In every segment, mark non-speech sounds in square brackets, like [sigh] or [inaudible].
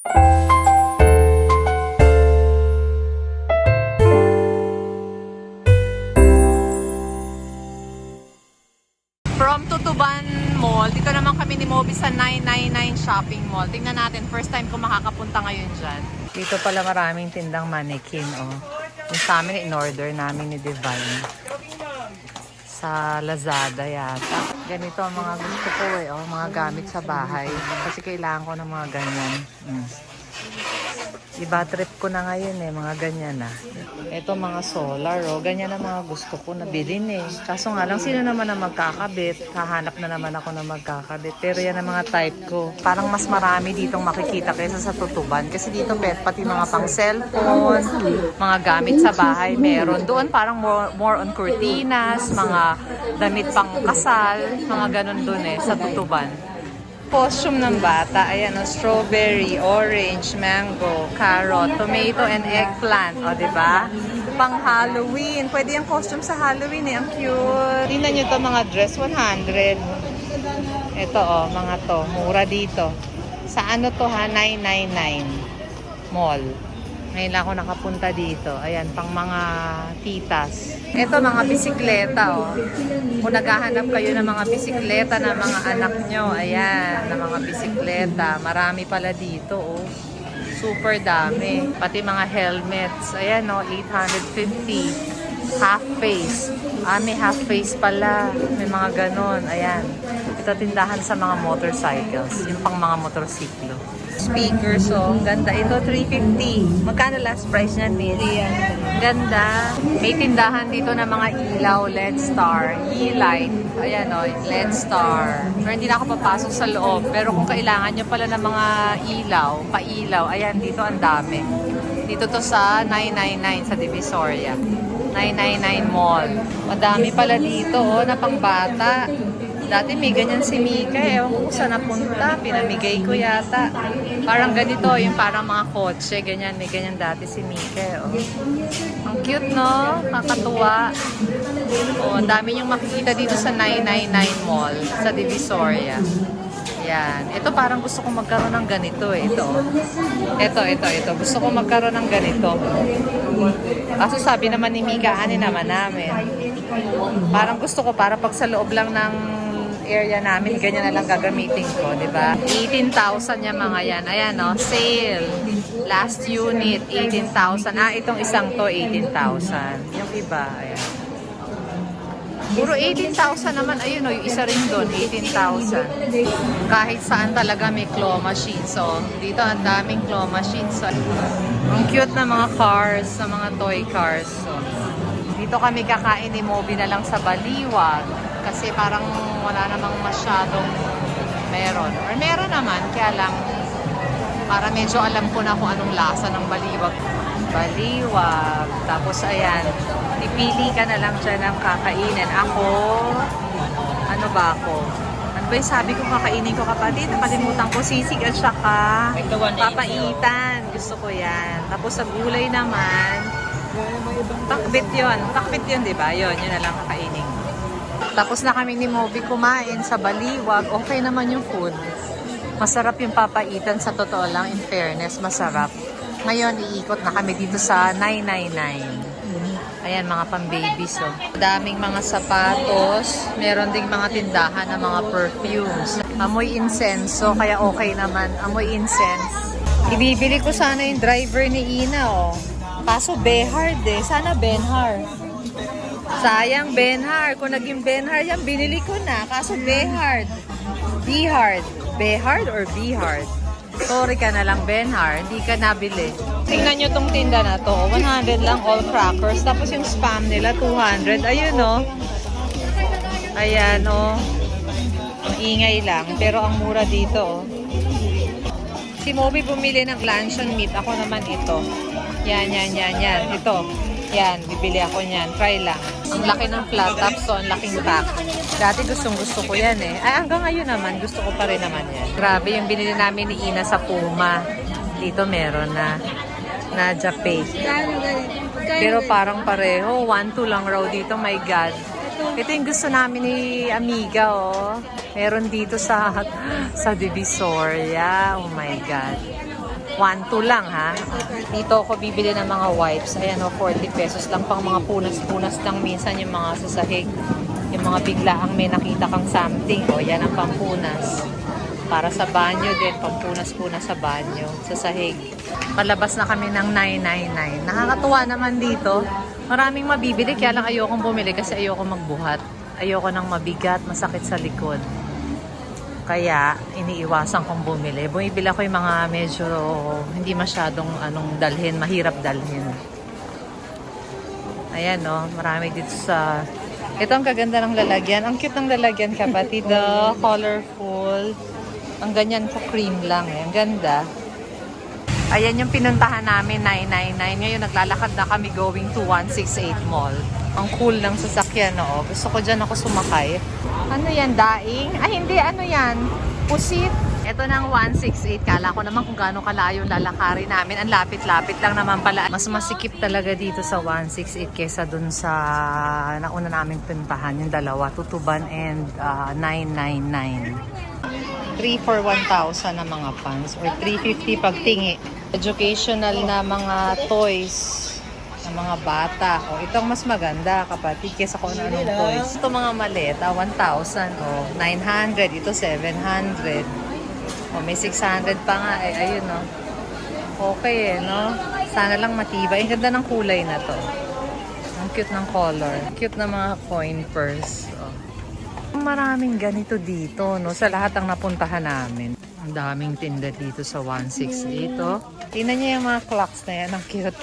From Tutuban Mall, dito naman kami ni Moby sa 999 Shopping Mall. Tingnan natin, first time ko makakapunta ngayon dyan. Dito pala maraming tindang mannequin, oh. Yung sa amin, in-order namin ni Divine. Sa Lazada yata. Ganito ang mga gusto ko eh, oh, mga gamit sa bahay. Kasi kailangan ko ng mga ganyan. Mm. Iba trip ko na ngayon eh, mga ganyan na. Ito mga solar, oh. ganyan ang mga gusto ko na bilhin eh. Kaso nga lang, sino naman ang magkakabit? Hahanap na naman ako na magkakabit. Pero yan ang mga type ko. Parang mas marami ditong makikita kaysa sa tutuban. Kasi dito pet, pati mga pang cellphone, mga gamit sa bahay meron. Doon parang more, more on cortinas, mga damit pang kasal, mga ganun doon eh, sa tutuban costume ng bata. Ayan, o, strawberry, orange, mango, carrot, tomato, and eggplant. O, di ba? Pang Halloween. Pwede yung costume sa Halloween eh. Ang cute. Tingnan nyo to mga dress. 100. Ito, o, mga to. Mura dito. Sa ano to ha? 999 Mall. Ngayon lang ako nakapunta dito. Ayan, pang mga titas. Ito, mga bisikleta, oh. Kung naghahanap kayo ng mga bisikleta ng mga anak nyo, ayan, ng mga bisikleta. Marami pala dito, oh. Super dami. Pati mga helmets. Ayan, oh, 850. Half face. Ah, may half face pala. May mga ganon. Ayan. Ito tindahan sa mga motorcycles. Yung pang mga motorsiklo. Speakers, oh. Ang Ganda. Ito, 350. Magkano last price niyan, Miss? Ganda. May tindahan dito ng mga ilaw, LED star, E-light. Ayan, oh, LED star. Pero hindi na ako papasok sa loob. Pero kung kailangan nyo pala ng mga ilaw, pa-ilaw, ayan, dito ang dami. Dito to sa 999 sa Divisoria. 999 Mall. Madami pala dito, oh, na pangbata. Dati may ganyan si Mika, ewan ko kung saan napunta, pinamigay ko yata. Parang ganito, yung parang mga kotse, ganyan, may ganyan dati si Mika, oh. Ang cute, no? Kakatuwa. Oh, ang dami yung makikita dito sa 999 Mall, sa Divisoria. Yan. Ito parang gusto ko magkaroon ng ganito eh. Ito. Ito, ito, ito. Gusto ko magkaroon ng ganito. Kaso sabi naman ni Mika, ano naman namin. Parang gusto ko para pag sa loob lang ng area namin, ganyan na lang gagamitin ko, di ba? 18,000 yung mga yan. Ayan, no? Sale. Last unit, 18,000. Ah, itong isang to, 18,000. Yung iba, ayan. Puro 18,000 naman. Ayun, no, yung isa rin doon, 18,000. Kahit saan talaga may claw machine. So, dito ang daming claw machine. So, ang cute na mga cars, sa mga toy cars. So, dito kami kakain ni Moby na lang sa Baliwag. Kasi parang wala namang masyadong meron. Or meron naman, kaya lang para medyo alam ko na kung anong lasa ng baliwag. Baliwag. Tapos ayan, pipili ka na lang dyan ng kakainin. Ako, ano ba ako? Ano ba yung sabi ko kakainin ko kapatid? Nakalimutan ko sisig at saka papaitan. Gusto ko yan. Tapos sa gulay naman, takbit yon Takbit yun, di ba? Yun, yun na lang kakainin. Tapos na kami ni Moby kumain sa Baliwag. Okay naman yung food. Masarap yung papaitan sa totoo lang. In fairness, masarap. Ngayon, iikot na kami dito sa 999. Ayan, mga pang-babies, oh. Daming mga sapatos. Meron ding mga tindahan ng mga perfumes. Amoy insenso, kaya okay naman. Amoy incense. Ibibili ko sana yung driver ni Ina, oh. Kaso Behard eh. Sana Benhar. Sayang Benhar. Kung naging Benhar yan, binili ko na. Kaso Behard. Behard. Behard or Behard? Sorry ka na lang, Benhar. Hindi ka nabili. Tingnan nyo tong tinda na to. 100 lang all crackers. Tapos yung spam nila, 200. Ayun, oh. Ayan, oh. Ang ingay lang. Pero ang mura dito, oh. Si Moby bumili ng luncheon meat. Ako naman ito. Yan, yan, yan, yan. Ito. Yan, bibili ako niyan. Try lang. Ang laki ng flat top, so ang laking pack. Dati gustong gusto ko yan eh. Ay, hanggang ngayon naman, gusto ko pa rin naman yan. Grabe yung binili namin ni Ina sa Puma. Dito meron na na Jape. Pero parang pareho. 1-2 lang raw dito. My God. Ito yung gusto namin ni Amiga, oh. Meron dito sa [laughs] sa Divisoria. Oh my God. 1-2 lang, ha? Dito ako bibili ng mga wipes. Ayan, oh, 40 pesos lang pang mga punas-punas lang minsan yung mga sasahig. Yung mga biglaang may nakita kang something. O, yan ang pampunas. Para sa banyo din, pampunas-punas sa banyo, sa sahig. Palabas na kami ng 999. Nakakatuwa naman dito. Maraming mabibili, kaya lang ayokong bumili kasi ayoko magbuhat. Ayoko ng mabigat, masakit sa likod. Kaya, iniiwasan kong bumili. Bumibili ako yung mga medyo hindi masyadong anong dalhin, mahirap dalhin. Ayan, no. Marami dito sa... Ito ang kaganda ng lalagyan. Ang cute ng lalagyan, kapatid. [laughs] oh. colorful. Ang ganyan ko cream lang eh. Ang ganda. Ayan yung pinuntahan namin, 999. Ngayon naglalakad na kami going to 168 Mall. Ang cool ng sasakyan, no? Gusto ko dyan ako sumakay. Ano yan, daing? Ay, hindi. Ano yan? Pusit. Ito ng 168. Kala ko naman kung gaano kalayo lalakarin namin. Ang lapit-lapit lang naman pala. Mas masikip talaga dito sa 168 kesa dun sa nauna namin puntahan. Yung dalawa, Tutuban and ah, 999. 3 for 1,000 na mga pants or 350 pag tingi. Educational na mga toys ng mga bata. O, ito ang mas maganda kapatid kesa kung ano anong toys. Ito mga maleta, 1,000 o 900. Ito 700. O may 600 pa nga. Eh, ayun no. Okay eh, no? Sana lang matibay. Ang ganda ng kulay na to. Ang cute ng color. Cute na mga coin purse. Oh. Maraming ganito dito, no? Sa lahat ang napuntahan namin. Ang daming tinda dito sa 168, oh. Tingnan niyo yung mga clocks na yan. Ang cute.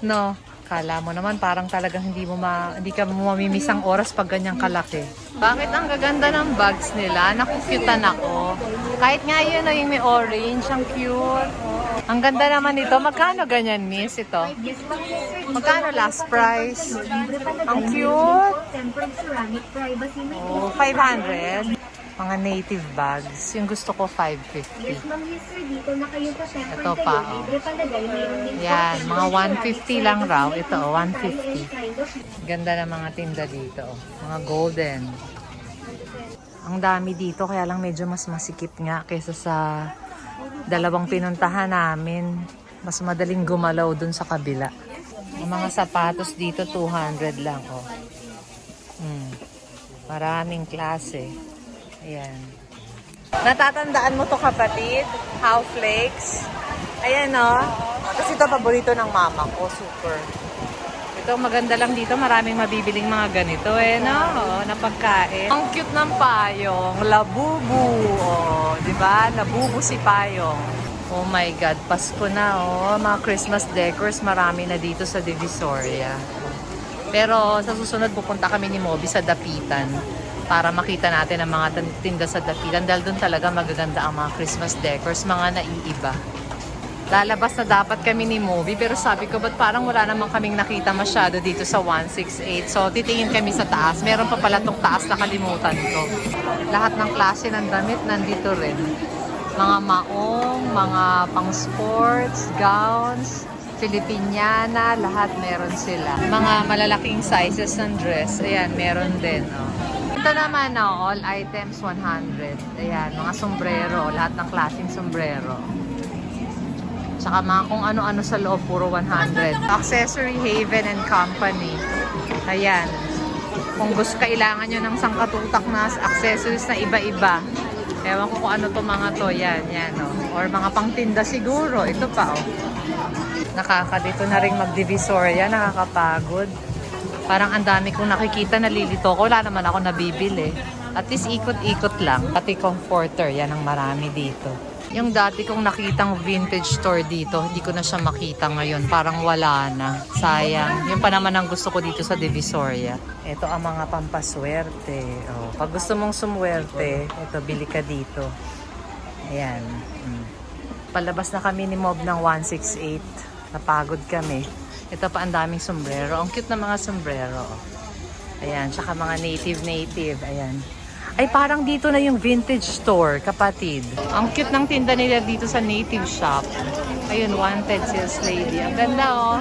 No? Kala mo naman parang talagang hindi mo ma, hindi ka mo mamimiss ang oras pag ganyang kalaki. Bakit ang gaganda ng bags nila? Nakukyutan ako. Kahit nga yun na yung may orange, ang cute. Ang ganda naman ito. Magkano ganyan, miss, ito? Magkano last price? Ang cute. Tempered ceramic privacy may Oh, 500. Mga native bags. Yung gusto ko 550. Yes, ma'am, yes, sir. Dito na kayo sa tempered Ito pa, oh. Libre palagay. Mayroon din Yan, mga ceramic 150 lang raw. Ito, oh, Tayo 150. is kind of Ganda ng mga tinda dito. oh. Mga golden. Ang dami dito, kaya lang medyo mas masikip nga kaysa sa dalawang pinuntahan namin. Mas madaling gumalaw dun sa kabila. Ang mga sapatos dito, 200 lang. Oh. Hmm. Maraming klase. Ayan. Natatandaan mo to kapatid? How flakes? Ayan oh. Kasi ito paborito ng mama ko. Super. Ito maganda lang dito. Maraming mabibiling mga ganito eh. No? Oo, na. Ang cute ng payong. Labubu. Oh, di ba? Labubu si payong. Oh my God, Pasko na oh. Mga Christmas decors, marami na dito sa Divisoria. Pero sa susunod pupunta kami ni Moby sa Dapitan para makita natin ang mga tinda sa Dapitan dahil doon talaga magaganda ang mga Christmas decors, mga naiiba. Lalabas na dapat kami ni Moby pero sabi ko ba't parang wala namang kaming nakita masyado dito sa 168. So titingin kami sa taas. Meron pa pala tong taas na kalimutan ko. Lahat ng klase ng damit nandito rin. Mga maong, mga pang sports, gowns, Filipiniana, lahat meron sila. Mga malalaking sizes ng dress, ayan, meron din. Oh. Ito naman, oh, all items 100. Ayan, mga sombrero, lahat ng klaseng sombrero. Tsaka mga kung ano-ano sa loob, puro 100. Accessory Haven and Company. Ayan. Kung gusto kailangan nyo ng sangkatutak na accessories na iba-iba. Ewan ko kung ano to mga to. Yan, yan. Oh. Or mga pangtinda siguro. Ito pa, oh. Nakakadito na rin magdivisoria. Nakakapagod. Parang ang dami kong nakikita, nalilito ko. Wala naman ako nabibili. At least ikot-ikot lang. Pati comforter, yan ang marami dito. Yung dati kong nakitang vintage store dito, hindi ko na siya makita ngayon. Parang wala na. Sayang. Yung pa naman ang gusto ko dito sa Divisoria. Ito ang mga pampaswerte. Oh, pag gusto mong sumwerte, ito, bili ka dito. Ayan. Mm. Palabas na kami ni Mob ng 168. Napagod kami. Ito pa ang daming sombrero. Ang cute na mga sombrero. Ayan, tsaka mga native-native. Ayan. Ay, parang dito na yung vintage store, kapatid. Ang cute ng tinda nila dito sa native shop. Ayun, wanted sales lady. Ang ganda, oh.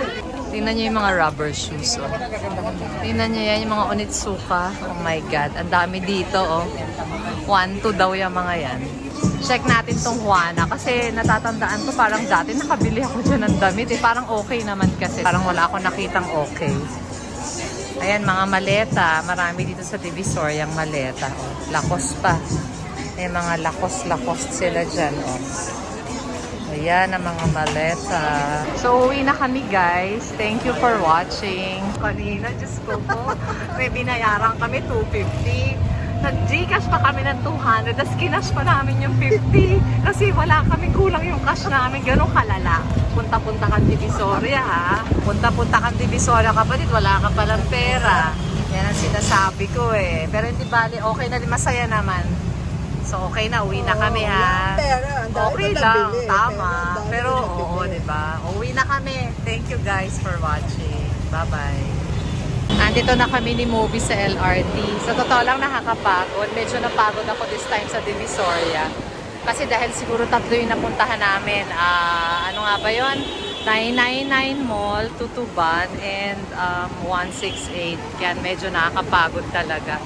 Tingnan niyo yung mga rubber shoes, oh. Tingnan niyo yan, yung mga Onitsuka. Oh my God, ang dami dito, oh. One, two daw yung mga yan. Check natin tong Juana kasi natatandaan ko parang dati nakabili ako dyan ng damit. Eh, parang okay naman kasi. Parang wala ako nakitang okay. Ayan, mga maleta. Marami dito sa Divisoria yung maleta. Oh. Lakos pa. May mga lakos-lakos sila dyan. Oh. Ayan ang mga maleta. So, uwi na kami guys. Thank you for watching. Kanina, Diyos ko po, may binayaran kami 250. Nag-Gcash pa kami ng 200, tapos kinash pa namin yung 50. Kasi wala kami kulang yung cash namin. Ganun kalala. Punta-punta kang Divisoria ha. Punta-punta kang Divisoria kapatid, wala ka palang pera. Yan ang sinasabi ko eh. Pero hindi bali, okay na, masaya naman. So okay na, uwi na kami ha. Pera, Okay lang, tama. Pero oo, di ba? Uwi na kami. Thank you guys for watching. Bye-bye. Nandito na kami ni Moby sa LRT. Sa totoo lang nakakapagod. Medyo napagod ako this time sa Divisoria. Kasi dahil siguro tatlo yung napuntahan namin. Ah, ano nga ba yun? 999 Mall, Tutuban, and um, 168. Kaya medyo nakakapagod talaga.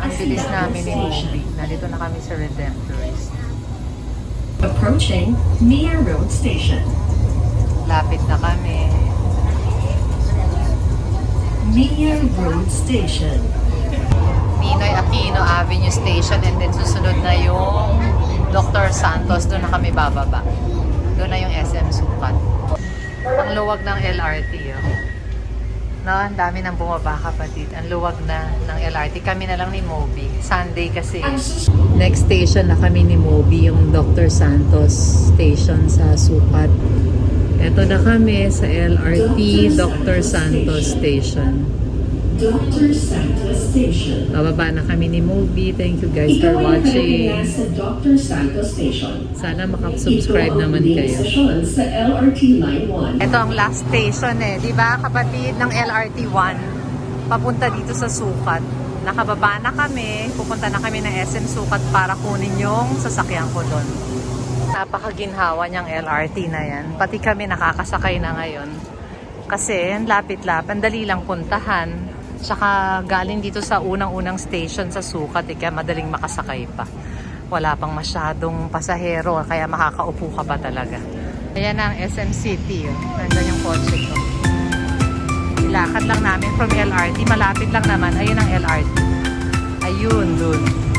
Ang bilis namin ni. Moby. Nandito na kami sa Redemptorist. Approaching Mia Road Station. Lapit na kami. Mia Road Station. Pinoy Aquino Avenue Station and then susunod na yung Dr. Santos. Doon na kami bababa. Doon na yung SM Sukat. Ang luwag ng LRT. Oh. No, ang dami nang bumaba kapatid. Ang luwag na ng LRT. Kami na lang ni Moby. Sunday kasi. Next station na kami ni Moby, yung Dr. Santos Station sa Sukat. Ito na kami sa LRT Dr. Santos Station. Dr. Santos Station. Bababa na kami ni Moby. Thank you guys for Ikaw ay watching. sa Dr. Santos Station. Sana makasubscribe naman kayo. sa LRT Line 1. Ito ang last station eh. Di ba kapatid ng LRT 1? Papunta dito sa Sukat. Nakababa na kami. Pupunta na kami ng SM Sukat para kunin yung sasakyan ko doon. Napakaginhawa niyang LRT na yan. Pati kami nakakasakay na ngayon. Kasi lapit-lapit. Dali lang puntahan. Tsaka galing dito sa unang-unang station sa Sukat. Eh, kaya madaling makasakay pa. Wala pang masyadong pasahero. Kaya makakaupo ka pa talaga. Ayan ang SM City. Oh. Nandun yung kotse ko. Ilakad lang namin from LRT. Malapit lang naman. Ayun ang LRT. Ayun, dun.